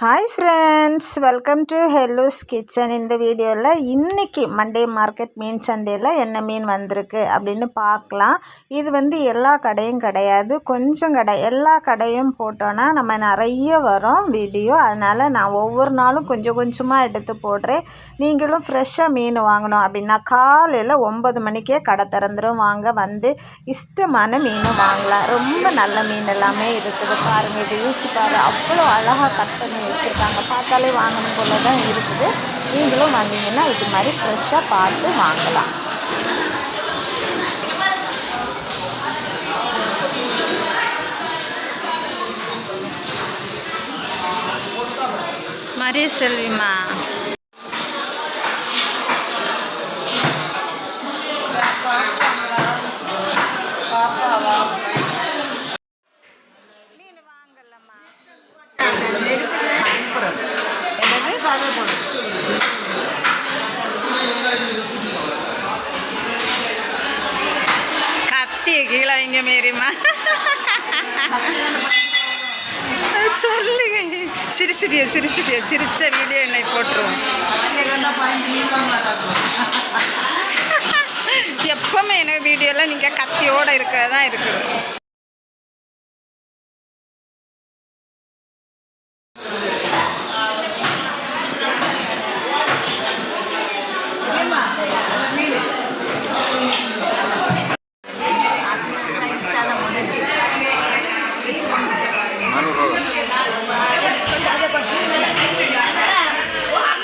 Hi friends welcome to ஹெல்லூஸ் kitchen இந்த வீடியோவில் இன்றைக்கி மண்டே மார்க்கெட் மீன் சந்தையில் என்ன மீன் வந்திருக்கு அப்படின்னு பார்க்கலாம். இது வந்து எல்லா கடையும் கிடையாது. கொஞ்சம் கடை எல்லா கடையும் போட்டோன்னா நம்ம நிறைய வரும் வீடியோ. அதனால் நான் ஒவ்வொரு நாளும் கொஞ்சம் கொஞ்சமாக எடுத்து போடுறேன். நீங்களும் ஃப்ரெஷ்ஷாக மீன் வாங்கணும் அப்படின்னா காலையில் ஒம்பது மணிக்கே கடை திறந்துடும் வாங்க வந்து இஷ்டமான மீன் வாங்கலாம். ரொம்ப நல்ல மீன் எல்லாமே இருக்குது. பாருங்கள் இது யூஸ் பாரு அவ்வளோ அழகாக கட் பண்ணி வச்சுருக்காங்க. பார்த்தாலே வாங்கணும் போல தான் இருக்குது. நீங்களும் வந்தீங்கன்னா இது மாதிரி ஃப்ரெஷ்ஷாக பார்த்து வாங்கலாம். மரிய செல்விமா சொல்லுங்க. சிரிச்சிட்டிய சிரிச்சிட்டிய சிரிச்ச வீடியோ என்னை போட்டுருவோம் எப்பவுமே எனக்கு வீடியோவில் நீங்கள் கத்தியோடு இருக்க தான் இருக்குது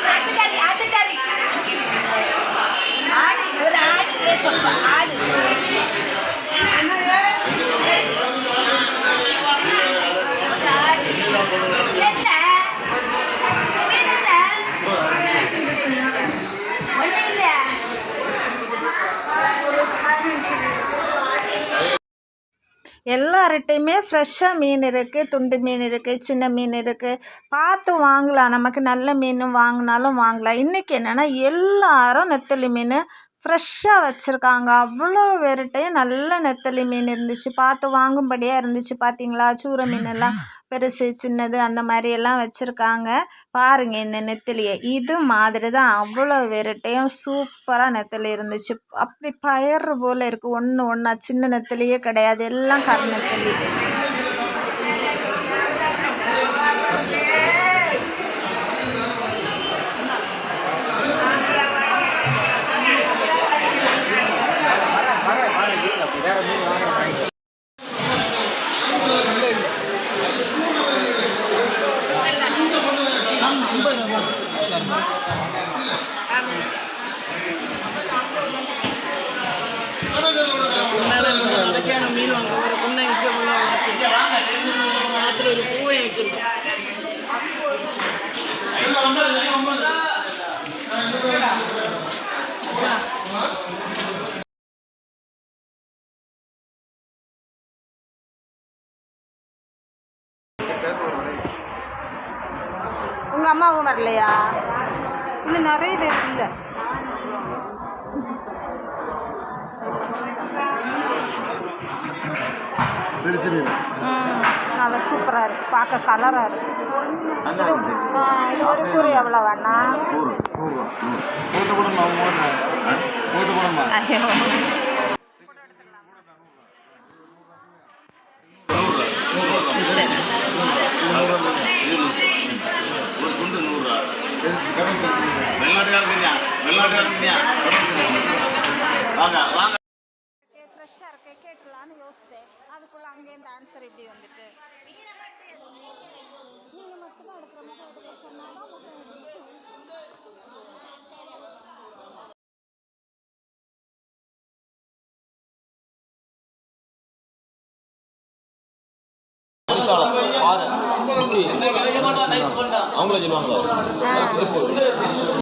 ஆட்டுக்கறி ஆட்டுக்கறி ஆடு ஒரு ஆடு சொல்ல ஆடு என்ன மீன் என்ன ஒன்றும் இல்லை எல்லார்கிட்டையுமே ஃப்ரெஷ்ஷாக மீன் இருக்குது துண்டு மீன் இருக்குது சின்ன மீன் இருக்குது பார்த்து வாங்கலாம். நமக்கு நல்ல மீன் வாங்கினாலும் வாங்கலாம். இன்றைக்கி என்னென்னா எல்லாரும் நெத்தலி மீன் ஃப்ரெஷ்ஷாக வச்சுருக்காங்க. அவ்வளோ வெரைட்டியும் நல்ல நெத்தலி மீன் இருந்துச்சு. பார்த்து வாங்கும்படியாக இருந்துச்சு பார்த்தீங்களா? சூரை மீனெல்லாம் பெருசு சின்னது அந்த மாதிரி எல்லாம் வச்சுருக்காங்க. பாருங்கள் இந்த நெத்திலியை. இது மாதிரி தான் அவ்வளோ வெரைட்டியும் சூப்பராக நெத்தலி இருந்துச்சு. அப்படி பயர் போல் இருக்குது ஒன்று ஒன்றா. சின்ன நெத்திலியே கிடையாது. எல்லாம் கரு நெத்தலி. மீன் வாங்க ஒரு பொண்ணை வச்சுருக்கோம் மாத்திர ஒரு பூவை உங்க அம்மாவும் வரலையா? இன்னும் நிறைய பேர் இல்லை. நல்லா சூப்பராக இருக்குது பார்க்க கலராக இருக்குது இது ஒரு கூறு எவ்வளோ வேணா நூறு நூறுரூவா நூறு போட்டு போடணுமா அவங்க போட்டு போடணுமா ஐயோ சரி ஒரு துண்டு நூறுரூவா வெள்ளாட்டுக்காரங்க வெள்ளாட்டுக்காரங்க வாங்க வாங்க ஃப்ரெஷ்ஷாக இருக்கு கேட்டுடலான்னு யோசித்தேன். அதுக்குள்ளே அங்கேருந்து ஆன்சர் இப்படி வந்துட்டு. நீங்கள் மட்டும் தான் எடுக்கிற மாதிரி எடுக்க சொன்னாலும் அவங்கள சொல்லுவாங்க.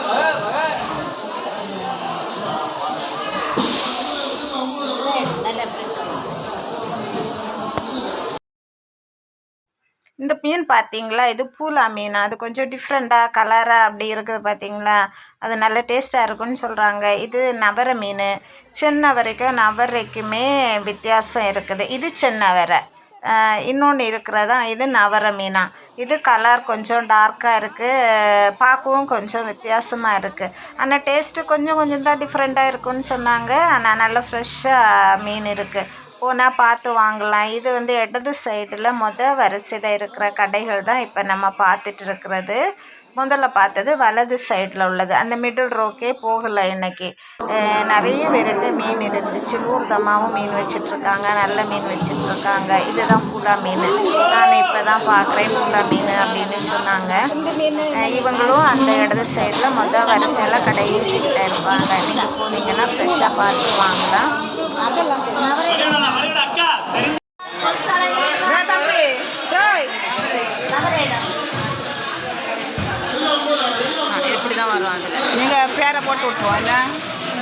மீன் பார்த்தீங்களா? இது பூலா மீன்? அது கொஞ்சம் டிஃப்ரெண்ட்டாக கலராக அப்படி இருக்குது பார்த்தீங்களா? அது நல்ல டேஸ்ட்டாக இருக்குன்னு சொல்கிறாங்க இது நவர மீன். சின்னவரைக்கும் நவரைக்குமே வித்தியாசம் இருக்குது. இது சின்னவரை. இன்னொன்று இருக்கிறதா? இது நவர மீனா. இது கலர் கொஞ்சம் டார்க்காக இருக்குது பார்க்கவும் கொஞ்சம் வித்தியாசமாக இருக்குது ஆனால் டேஸ்ட்டு கொஞ்சம் கொஞ்சம் தான் டிஃப்ரெண்ட்டாக இருக்குன்னு சொன்னாங்க. ஆனால் நல்ல ஃப்ரெஷ்ஷாக மீன் இருக்குது போனால் பார்த்து வாங்கலாம். இது வந்து இடது சைடில் மொதல் வரிசையில் இருக்கிற கடைகள் தான் இப்போ நம்ம பார்த்துட்டு இருக்கிறது. முதல்ல பார்த்தது வலது சைடில் உள்ளது. அந்த மிடில் ரோக்கே போகலை இன்னைக்கு. நிறைய வெரைட்டி மீன் இருந்துச்சு. ஊர்தமாவும் மீன் வச்சிட்ருக்காங்க. நல்ல மீன் வச்சிட்ருக்காங்க. இதுதான் பூலா மீன். நான் இப்போ தான் பார்க்குறேன் பூலா மீன் அப்படின்னு சொன்னாங்க. இவங்களும் அந்த இடது சைடில் மொதல் வரிசையில் கடைசிக்கிட்ட இருப்பாங்க. நீங்கள் போனீங்கன்னா ஃப்ரெஷ்ஷாக பார்த்து வாங்கலாம். வரும் அதில் நீங்கள் பேரை போட்டு விட்ருவோம் என்ன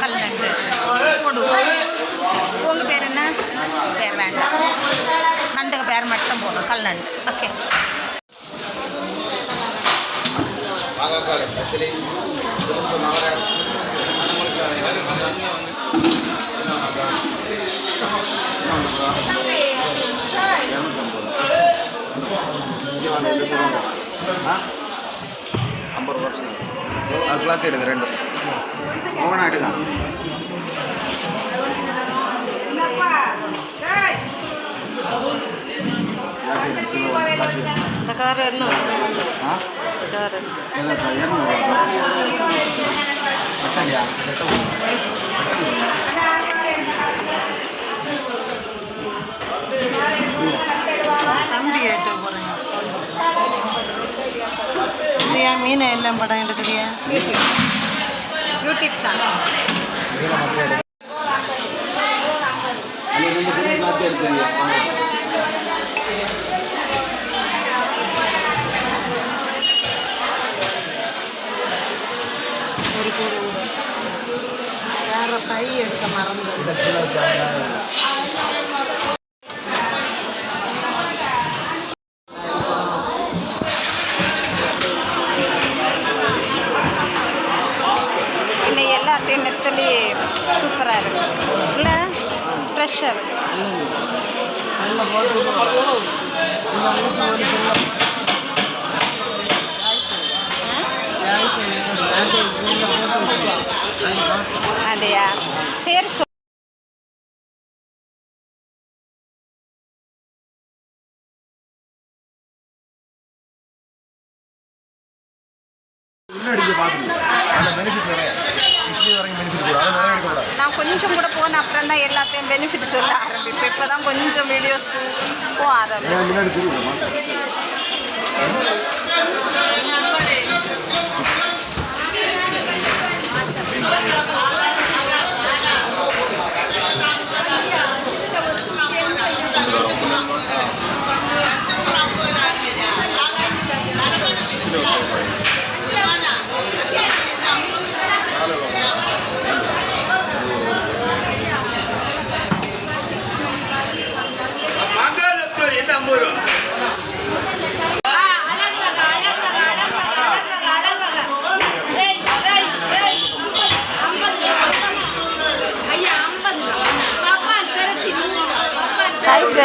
கல்நண்டு போடுவோம் உங்கள் பேர் என்ன? பேர் வேண்டாம். நண்டுங்க பேர் மட்டும் போடும் கல்நண்டு ஓகே. ரூபா கிளாத் எடுங்க ரெண்டு. ஓவனா எடுங்க. இந்த கார் என்ன ஆ கார் ஏதாக்கா இரநூறு கட்டலையா தம்பி எடுத்து போகிறேன் இது ஏன் மீன் எல்லாம் படம் எடுக்கிறியா யூடியூப் யூடியூப் சேனல் ஒரு கூட வேற பை எடுக்க மறந்து இல்லை எல்லாத்தையும் நெத்தலி சூப்பராக இருக்குது இல்லை ஃப்ரெஷ்ஷாக இருக்குது அப்படியா பேர் சொல் இன்னும் பார்த்துருங்க அந்த பெனிஃபிட் நிறைய இப்படி வரைக்கும் பெனிஃபிட் கூட அதை நிறைய எடுக்கக்கூடாது நான் கொஞ்சம் கூட போன அப்புறம் தான் எல்லாத்தையும் பெனிஃபிட் சொல்ல ஆரம்பிப்பேன் இப்போ தான் கொஞ்சம் வீடியோஸ் போக ஆரம்பிச்சு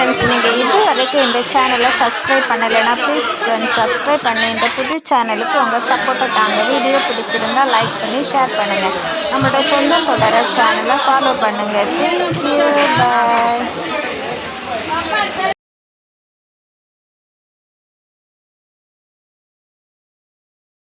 ஃப்ரெண்ட்ஸ் நீங்கள் இது வரைக்கும் இந்த சேனலை சப்ஸ்கிரைப் பண்ணலைன்னா ப்ளீஸ் ஃப்ரெண்ட்ஸ் சப்ஸ்கிரைப் பண்ணி. இந்த புது சேனலுக்கு உங்கள் சப்போர்ட்டை தாங்க. வீடியோ பிடிச்சிருந்தால் லைக் பண்ணி ஷேர் பண்ணுங்கள் நம்மளோட சொந்த தொடர சேனலை ஃபாலோ பண்ணுங்கள் தேங்க்யூ பாய்